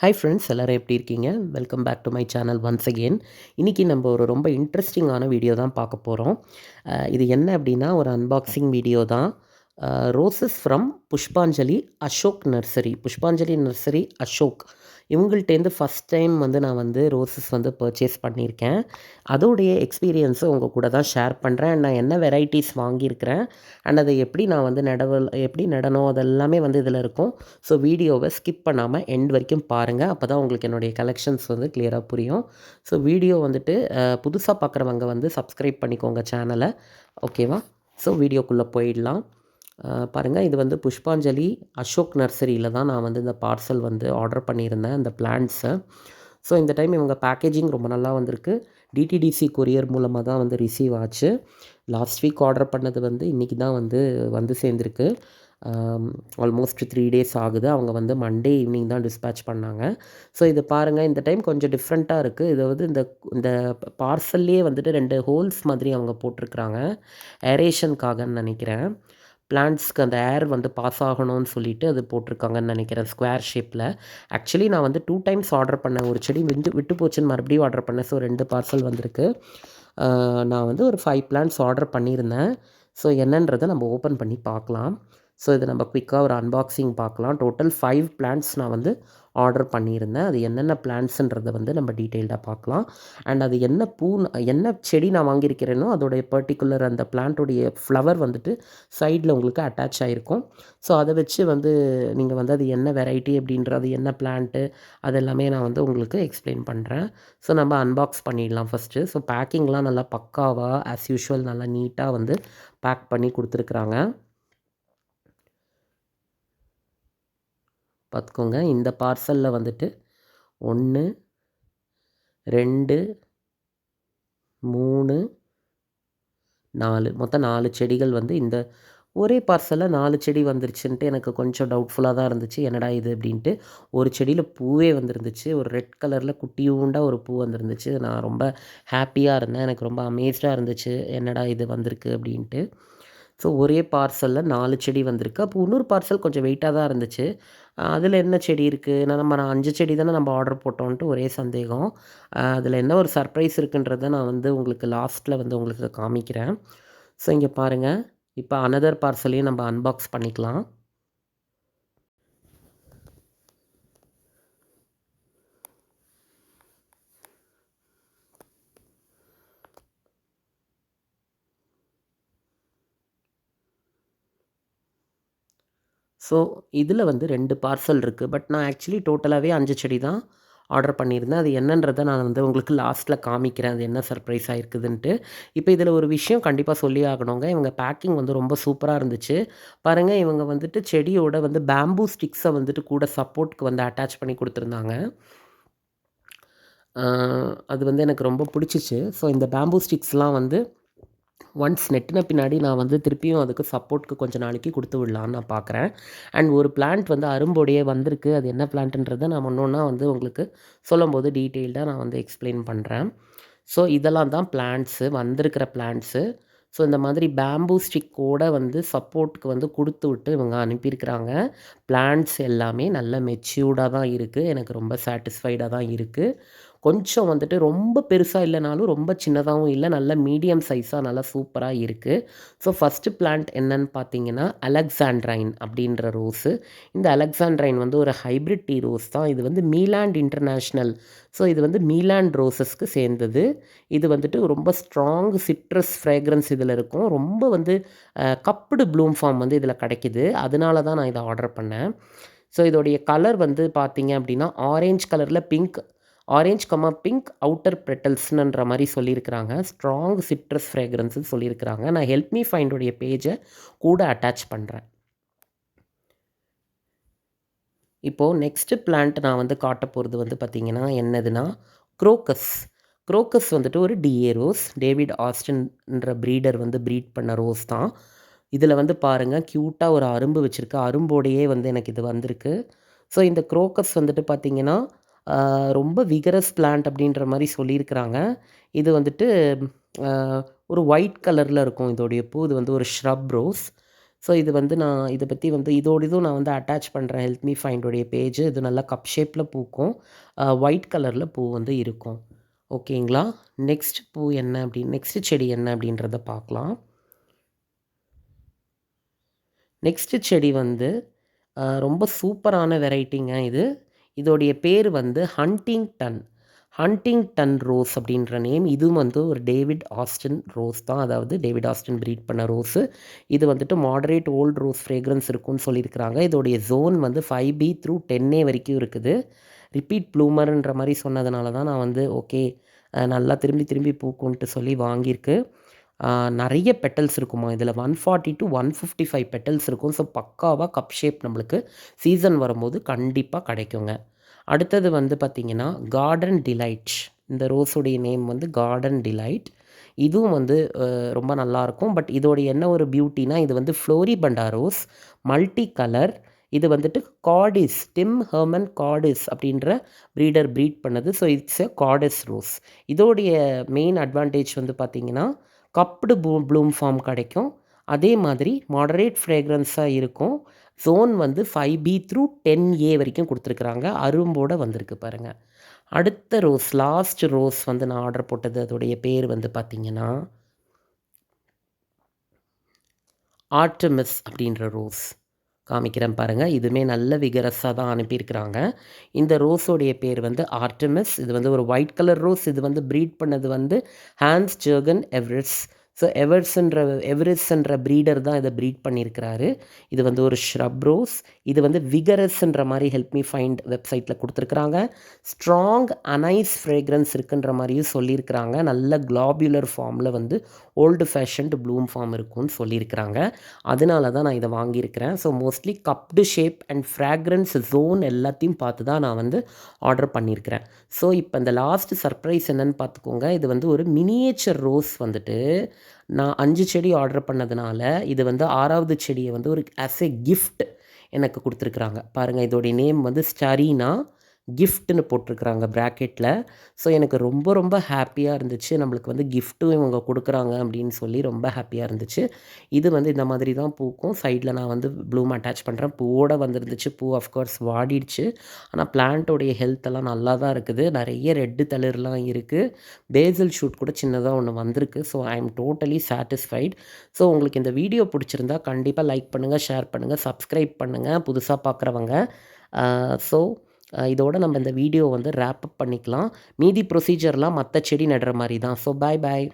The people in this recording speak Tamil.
ஹாய் ஃப்ரெண்ட்ஸ் எல்லோரும் எப்படி இருக்கீங்க? Welcome back to my channel once again இன்றைக்கி நம்ம ஒரு ரொம்ப இன்ட்ரெஸ்டிங்கான வீடியோ தான் பார்க்க போகிறோம் இது என்ன அப்படின்னா ஒரு அன்பாக்சிங் வீடியோ தான். Roses from Pushpanjali Ashok nursery Pushpanjali nursery Ashok இவங்கள்ட்டேருந்து first time வந்து நான் வந்து ரோசஸ் வந்து பர்ச்சேஸ் பண்ணியிருக்கேன். அதோடைய எக்ஸ்பீரியன்ஸை உங்கள் கூட தான் ஷேர் பண்ணுறேன் நான் என்ன வெரைட்டிஸ் வாங்கியிருக்கிறேன். அண்ட் அதை எப்படி நான் வந்து நடவல் எப்படி நடணும்? அதெல்லாமே வந்து இதில் இருக்கும். ஸோ வீடியோவை ஸ்கிப் பண்ணாமல் எண்ட் வரைக்கும் பாருங்கள் அப்போ தான் உங்களுக்கு என்னுடைய கலெக்ஷன்ஸ் வந்து கிளியராக புரியும். ஸோ வீடியோ வந்துட்டு புதுசாக பார்க்குறவங்க வந்து சப்ஸ்கிரைப் பண்ணிக்கோங்க சேனலை ஓகேவா ஸோ வீடியோக்குள்ளே போயிடலாம். பாருங்கள் இது வந்து புஷ்பாஞ்சலி அசோக் நர்சரியில் தான் நான் வந்து இந்த பார்சல் வந்து ஆர்டர் பண்ணியிருந்தேன் இந்த பிளான்ட்ஸை. ஸோ இந்த டைம் இவங்க பேக்கேஜிங் ரொம்ப நல்லா வந்திருக்கு. டிடிடிசி கொரியர் மூலமாக தான் வந்து ரிசீவ் ஆச்சு. லாஸ்ட் வீக் ஆர்டர் பண்ணது வந்து இன்றைக்கி தான் வந்து வந்து சேர்ந்துருக்கு. ஆல்மோஸ்ட் த்ரீ டேஸ் ஆகுது. அவங்க வந்து மண்டே ஈவினிங் தான் டிஸ்பேச் பண்ணாங்க. ஸோ இது பாருங்கள் இந்த டைம் கொஞ்சம் டிஃப்ரெண்ட்டாக இருக்குது இதை வந்து இந்த இந்த பார்சல்லையே வந்துட்டு ரெண்டு ஹோல்ஸ் மாதிரி அவங்க போட்டிருக்கிறாங்க. ஏரேஷனுக்காகன்னு நினைக்கிறேன். பிளான்ட்ஸ்க்கு அந்த ஏர் வந்து பாஸ் ஆகணும்னு சொல்லிட்டு அது போட்டிருக்காங்கன்னு நினைக்கிறேன் ஸ்கொயர் ஷேப்பில் ஆக்சுவலி நான் வந்து டூ டைம்ஸ் ஆர்டர் பண்ணேன். ஒரு செடி விட்டு விட்டு போச்சுன்னு மறுபடியும் ஆர்டர் பண்ணேன். ஸோ ரெண்டு பார்சல் வந்திருக்கு. நான் வந்து ஒரு ஃபைவ் பிளான்ட்ஸ் ஆர்டர் பண்ணியிருந்தேன். ஸோ என்னன்றதை நம்ம ஓப்பன் பண்ணி பார்க்கலாம். ஸோ இதை நம்ம குயிக்காக ஒரு அன்பாக்சிங் பார்க்கலாம். டோட்டல் ஃபைவ் பிளான்ஸ் நான் வந்து ஆர்டர் பண்ணியிருந்தேன். அது என்னென்ன பிளான்ட்ஸுன்றதை வந்து நம்ம டீட்டெயில்டாக பார்க்கலாம். அண்ட் அது என்ன பூ என்ன செடி நான் வாங்கியிருக்கிறேனோ அதோடைய பர்டிகுலர் அந்த பிளான்ட்டோடைய ஃப்ளவர் வந்துட்டு சைடில் உங்களுக்கு அட்டாச் ஆகிருக்கும் ஸோ அதை வச்சு வந்து நீங்கள் வந்து அது என்ன வெரைட்டி அப்படின்றது என்ன பிளான்ட்டு அது எல்லாமே நான் வந்து உங்களுக்கு எக்ஸ்பிளைன் பண்ணுறேன் ஸோ நம்ம அன்பாக்ஸ் பண்ணிடலாம் ஃபஸ்ட்டு ஸோ பேக்கிங்லாம் நல்லா பக்காவாக ஆஸ் யூஷுவல் நல்லா நீட்டாக வந்து பேக் பண்ணி கொடுத்துருக்குறாங்க. பார்த்துக்கோங்க. இந்த பார்சலில் வந்துட்டு ஒன்று ரெண்டு மூணு நாலு. மொத்தம் நாலு செடிகள் வந்து இந்த ஒரே பார்சலில் நாலு செடி வந்துருச்சுன்ட்டு எனக்கு கொஞ்சம் டவுட்ஃபுல்லாக தான் இருந்துச்சு. என்னடா இது அப்படின்ட்டு ஒரு செடியில் பூவே வந்துருந்துச்சு. ஒரு ரெட் கலரில் குட்டியூண்டாக ஒரு பூ வந்துருந்துச்சு. நான் ரொம்ப ஹாப்பியாக இருந்தேன். எனக்கு ரொம்ப அமேஸ்டாக இருந்துச்சு. என்னடா இது வந்திருக்கு அப்படின்ட்டு. ஸோ ஒரே பார்சலில் நாலு செடி வந்திருக்கு. அப்போ இன்னொரு பார்சல் கொஞ்சம் வெயிட்டாக தான் இருந்துச்சு. அதில் என்ன செடி இருக்குது நான் நம்ம நான் அஞ்சு செடி தானே நம்ம ஆர்டர் போட்டோன்ட்டு ஒரே சந்தேகம். அதில் என்ன ஒரு சர்ப்ரைஸ் இருக்குன்றதை நான் வந்து உங்களுக்கு லாஸ்ட்டில் வந்து உங்களுக்கு காமிக்கிறேன். ஸோ இங்கே பாருங்கள் இப்போ அனதர் பார்சலையும் நம்ம அன்பாக்ஸ் பண்ணிக்கலாம். ஸோ இதில் வந்து ரெண்டு பார்சல் இருக்குது பட் நான் ஆக்சுவலி டோட்டலாகவே அஞ்சு செடி தான் ஆர்டர் பண்ணியிருந்தேன். அது என்னன்றதை நான் வந்து உங்களுக்கு லாஸ்ட்டில் காமிக்கிறேன். அது என்ன சர்ப்ரைஸ் ஆகிருக்குதுன்ட்டு இப்போ இதில் ஒரு விஷயம் கண்டிப்பாக சொல்லி ஆகணுங்க. இவங்க பேக்கிங் வந்து ரொம்ப சூப்பராக இருந்துச்சு. பாருங்கள் இவங்க வந்துட்டு செடியோட வந்து பேம்பூ ஸ்டிக்ஸை வந்துட்டு கூட சப்போர்ட்க்கு வந்து அட்டாச் பண்ணி கொடுத்துருந்தாங்க. அது வந்து எனக்கு ரொம்ப பிடிச்சிச்சு. ஸோ இந்த பேம்பூ ஸ்டிக்ஸ்லாம் வந்து ஒன்ஸ் நெட்டின பின்னாடி நான் வந்து திருப்பியும் அதுக்கு சப்போர்ட்க்கு கொஞ்சம் நாளைக்கு கொடுத்து விடலான்னு நான் பார்க்குறேன் அண்ட் ஒரு பிளான்ட் வந்து அரும்போடையே வந்திருக்கு. அது என்ன பிளான்ட்டுன்றதை நான் ஒன்று வந்து உங்களுக்கு சொல்லும்போது டீட்டெயில்டாக நான் வந்து எக்ஸ்பிளைன் பண்ணுறேன் ஸோ இதெல்லாம் தான் பிளான்ட்ஸு வந்திருக்கிற பிளான்ட்ஸு ஸோ இந்த மாதிரி பேம்பூ ஸ்டிக்கோடு வந்து சப்போர்ட்டுக்கு வந்து கொடுத்து விட்டு இவங்க அனுப்பியிருக்கிறாங்க. பிளான்ட்ஸ் எல்லாமே நல்ல மெச்சூர்டாக தான் இருக்குது எனக்கு ரொம்ப சாட்டிஸ்ஃபைடாக தான் இருக்குது கொஞ்சம் வந்துட்டு ரொம்ப பெருசாக இல்லைனாலும் ரொம்ப சின்னதாகவும் இல்லை. நல்ல மீடியம் சைஸாக நல்லா சூப்பராக இருக்குது ஸோ ஃபஸ்ட்டு பிளான்ட் என்னன்னு பார்த்தீங்கன்னா அலெக்சாண்ட்ரைன் அப்படின்ற ரோஸு. இந்த அலெக்சாண்ட்ரைன் வந்து ஒரு ஹைப்ரிட் டீ ரோஸ் தான். இது வந்து மீலாண்ட் இன்டர்நேஷ்னல். ஸோ இது வந்து மீலாண்ட் ரோசஸ்க்கு சேர்ந்தது. இது வந்துட்டு ரொம்ப ஸ்ட்ராங் சிட்ரஸ் ஃப்ரேக்ரன்ஸ் இதில் இருக்கும். ரொம்ப வந்து கப்புடு ப்ளூம் ஃபார்ம் வந்து இதில் கிடைக்கிது. அதனால தான் நான் இதை ஆர்டர் பண்ணேன். ஸோ இதோடைய கலர் வந்து பார்த்தீங்க அப்படின்னா ஆரேஞ்ச் கலரில் பிங்க் ஆரேஞ்ச் கம்மா பிங்க் அவுட்டர் பெட்டல்ஸ்ன்ற மாதிரி சொல்லியிருக்கிறாங்க. ஸ்ட்ராங் சிட்ரஸ் ஃப்ரேக்ரன்ஸுன்னு சொல்லியிருக்கிறாங்க. நான் ஹெல்ப் மீ ஃபைண்டோடைய பேஜை கூட அட்டாச் பண்ணுறேன் இப்போது நெக்ஸ்ட்டு பிளான்ட் நான் வந்து காட்ட போகிறது வந்து பார்த்திங்கன்னா என்னதுன்னா குரோக்கஸ் குரோக்கஸ் வந்துட்டு ஒரு டிஏ ரோஸ் டேவிட் ஆஸ்டின்ன்ற ப்ரீடர் வந்து ப்ரீட் பண்ண ரோஸ் தான். இதில் வந்து பாருங்கள் க்யூட்டாக ஒரு அரும்பு வச்சுருக்கு. அரும்போடையே வந்து எனக்கு இது வந்திருக்கு. ஸோ இந்த குரோக்கஸ் வந்துட்டு பார்த்திங்கன்னா ரொம்ப விகரஸ் பிளான்ட் அப்படின்ற மாதிரி சொல்லியிருக்கிறாங்க. இது வந்துட்டு ஒரு ஒயிட் கலரில் இருக்கும் இதோடைய பூ. இது வந்து ஒரு ஷ்ரப் ரோஸ் ஸோ இது வந்து நான் இதை பற்றி வந்து இதோட இதுவும் நான் வந்து அட்டாச் பண்ணுறேன் ஹெல்த் மீ ஃபைண்டோடைய பேஜ் இது நல்லா கப் ஷேப்பில் பூக்கும். ஒயிட் கலரில் பூ வந்து இருக்கும். ஓகேங்களா நெக்ஸ்ட் பூ என்ன அப்படின்னு நெக்ஸ்ட் செடி என்ன அப்படின்றத பார்க்கலாம். நெக்ஸ்ட்டு செடி வந்து ரொம்ப சூப்பரான வெரைட்டிங்க இது. இதோடைய பேர் வந்து Huntington Huntington rose அப்படின்ற நேம். இதுவும் வந்து ஒரு டேவிட் ஆஸ்டன் ரோஸ் தான். அதாவது டேவிட் ஆஸ்டன் ப்ரீட் பண்ண ரோஸு. இது வந்துட்டு மாடரேட் ஓல்டு ரோஸ் ஃப்ரேக்ரன்ஸ் இருக்குன்னு சொல்லியிருக்கிறாங்க. இதோடைய ஜோன் வந்து ஃபைவ் பி த்ரூ டென்னே வரைக்கும் இருக்குது. ரிப்பீட் ப்ளூமர்ன்ற மாதிரி சொன்னதுனால தான் நான் வந்து ஓகே நல்லா திரும்பி திரும்பி பூக்குன்ட்டு சொல்லி வாங்கியிருக்கு. நிறைய பெட்டல்ஸ் இருக்குமா? இதில் one forty to one fifty five petals இருக்கும். ஸோ பக்காவாக கப் ஷேப் நம்மளுக்கு சீசன் வரும்போது கண்டிப்பாக கிடைக்குங்க. அடுத்தது வந்து பார்த்திங்கன்னா கார்டன் டிலைட் இந்த ரோஸுடைய நேம் வந்து கார்டன் டிலைட் இதுவும் வந்து ரொம்ப நல்லாயிருக்கும் பட் இதோடைய என்ன ஒரு பியூட்டினா இது வந்து floribunda rose multi colour இது வந்துட்டு காடிஸ் டிம் ஹெர்மன் காடிஸ் அப்படின்ற ப்ரீடர் ப்ரீட் பண்ணது. So it's a Kordes rose இதோடைய மெயின் அட்வான்டேஜ் வந்து பார்த்திங்கன்னா கப்டு ப்ளூ ப்ளூம் ஃபார்ம் கிடைக்கும். அதே மாதிரி மாடரேட் ஃப்ரேக்ரன்ஸாக இருக்கும். ஜோன் வந்து five B through ten A வரைக்கும் கொடுத்துருக்குறாங்க. அரும்போடு வந்திருக்கு பாருங்கள் அடுத்த ரோஸ் லாஸ்ட் ரோஸ் வந்து நான் ஆர்டர் போட்டது அதோடைய பேர் வந்து பார்த்திங்கன்னா ஆர்டமிஸ் அப்படின்ற ரோஸ் காமிக்கிறேன் பாருங்கள் இதுவுமே நல்ல விகரஸாக தான் அனுப்பியிருக்கிறாங்க. இந்த ரோஸோடைய பேர் வந்து ஆர்டமிஸ் இது வந்து ஒரு ஒயிட் கலர் ரோஸ் இது வந்து ப்ரீட் பண்ணது வந்து ஹான்ஸ் ஜர்கன் எவ்ரெஸ்ட் ஸோ எவர்ஸ்ன்ற எவரெஸ்ன்ற ப்ரீடர் தான் இதை ப்ரீட் பண்ணியிருக்கிறாரு. இது வந்து ஒரு ஷ்ரப் ரோஸ் இது வந்து விகரஸ்ன்ற மாதிரி ஹெல்ப் மீ ஃபைண்ட் வெப்சைட்டில் கொடுத்துருக்குறாங்க. ஸ்ட்ராங் அனைஸ் ஃப்ரேக்ரன்ஸ் இருக்குன்ற மாதிரியும் சொல்லியிருக்கிறாங்க. நல்ல குளாபுலர் ஃபார்மில் வந்து ஓல்டு ஃபேஷன்டு ப்ளூம் ஃபார்ம் இருக்கும்னு சொல்லியிருக்கிறாங்க. அதனால தான் நான் இதை வாங்கியிருக்கிறேன். So mostly cupped shape and fragrance zone எல்லாத்தையும் பார்த்து தான் நான் வந்து ஆர்டர் பண்ணியிருக்கிறேன். ஸோ இப்போ இந்த லாஸ்ட் சர்ப்ரைஸ் என்னென்னு பார்த்துக்கோங்க. இது வந்து ஒரு மினியேச்சர் ரோஸ் வந்துட்டு நான் அஞ்சு செடி ஆர்டர் பண்ணதுனால இது வந்து ஆறாவது செடியை வந்து ஒரு ஆஸ் எ கிஃப்ட் எனக்கு கொடுத்துருக்குறாங்க. பாருங்கள் இதோடைய நேம் வந்து ஸ்டரீனா கிஃப்ட்டுன்னு போட்டிருக்கிறாங்க ப்ராக்கெட்டில் ஸோ எனக்கு ரொம்ப ரொம்ப ஹாப்பியாக இருந்துச்சு. நம்மளுக்கு வந்து கிஃப்ட்டும் இவங்க கொடுக்குறாங்க அப்படின்னு சொல்லி ரொம்ப ஹாப்பியாக இருந்துச்சு. இது வந்து இந்த மாதிரி தான் பூக்கும். சைடில் நான் வந்து ப்ளூம் அட்டாச் பண்ணுறேன் பூவோடு வந்துருந்துச்சு. பூ அஃப்கோர்ஸ் வாடிடுச்சு. ஆனால் பிளான்ட்டோடைய ஹெல்த் எல்லாம் நல்லா தான் இருக்குது. நிறைய ரெட்டு தளிர்லாம் இருக்குது பேசல் ஷூட் கூட சின்னதாக ஒன்று வந்திருக்கு. So I am totally satisfied so உங்களுக்கு இந்த வீடியோ பிடிச்சிருந்தா கண்டிப்பாக லைக் பண்ணுங்கள் ஷேர் பண்ணுங்கள் சப்ஸ்கிரைப் பண்ணுங்கள் புதுசாக பார்க்குறவங்க. ஸோ இதோட நம்ம இந்த வீடியோ வந்து ரேப் அப் பண்ணிக்கலாம். மீதி ப்ரொசீஜர்லாம் மற்ற செடி நடுற மாதிரி தான். ஸோ பாய் பாய்